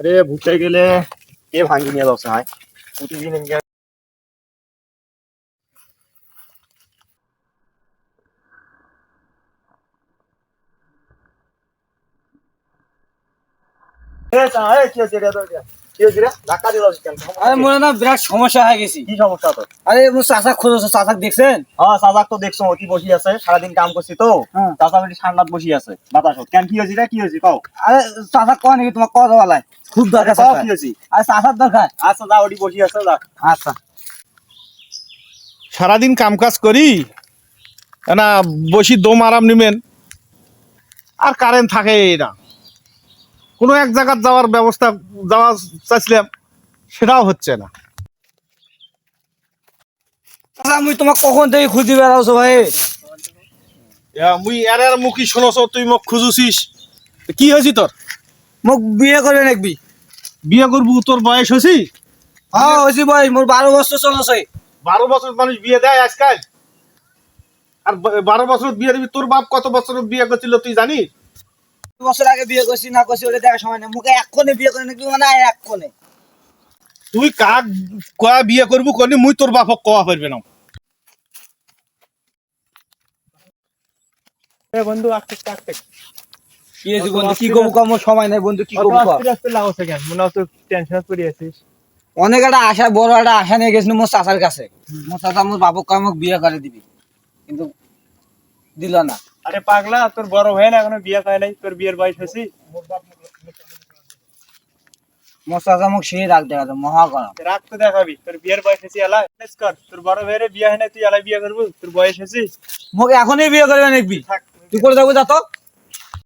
আরে ভুট্টে গেলে কে ভাঙি নিয়ে যাচ্ছে হাই প্রতিদিন বিরাট সমস্যা হয়ে গেছি। কি সমস্যা? আরে খোঁজো দেখছেন? হ্যাঁ, তো দেখছ অতি বসি আছে? সারাদিন কাম করছি তো। হ্যাঁ। চাচা ঠান্ডাত বসি আছে বাতাসত। কেন কি হয়েছে কি হয়েছে? কও। আরে কয় নাকি? তোমার কথা বলায় খুব দরকার হয়েছে আরে চাচার দরকার। আচ্ছা ওটি বসি আছে যা। আচ্ছা। সারাদিন কাম কাজ করি না বসি দম আরাম নিবেন। আর কারেন্ট থাকে না। কোনো এক জায়গার যাওয়ার ব্যবস্থা যাওয়া চাইছিলাম সেটাও হচ্ছে না। চাচা মুই তোমার কখন থেকে খুঁজি বেড়াওছো ভাই মুই এর এর মুখি শুনছ তুই মোক খুঁজুছিস। কি হয়েছি তোর? মোক বিয়ে করবে নাকবি বিয়ে করব তোর বয়স হয়েছি? হ্যাঁ হয়েছি ভাই মোর বারো বছর চলছে। বারো বছর মানুষ বিয়ে দেয় আজকাল? আর বারো বছর বিয়ে দিবি তোর বাপ কত বছর বিয়ে করছিল তুই জানিস? বছর আগে বিয়ে করছি না করছি ওটা দেখার সময় নেই। মুখে এক্ষণে বিয়ে করে নাকি মানে এক্ষণে। তুই কাক কয়া বিয়ে করব কনি মুই তোর বাপক কয়া পারবে না। বন্ধু আস্তে কি হয়েছে বন্ধু কি করব কম সময় নেই বন্ধু কি করব কও? আস্তে আস্তে লাগাচ্ছে কেন? মনে হচ্ছে টেনশন পড়ে আছিস। অনেক একটা আশা বড় একটা আশা নিয়ে গেছিল মোর চাচার কাছে। মোর চাচা মোর কয় মোক বিয়ে করে দিবি। কিন্তু দিল না। আরে পাগলা তোর বড় ভাই না এখনও বিয়ে হয় নাই? তোর বিয়ের বয়স হয়েছি? মোর চাচা মোক সেই রাগ দেখা যায় মহা গরম। রাগ তো দেখাবি। তোর বিয়ের বয়স হয়েছি এলা ম্যানেজ কর তোর বড় বিয়ে হয় না তুই এলা বিয়ে করবি? তোর বয়স হয়েছি? মোক এখনই বিয়ে করবে তুই করে যাব যা তো।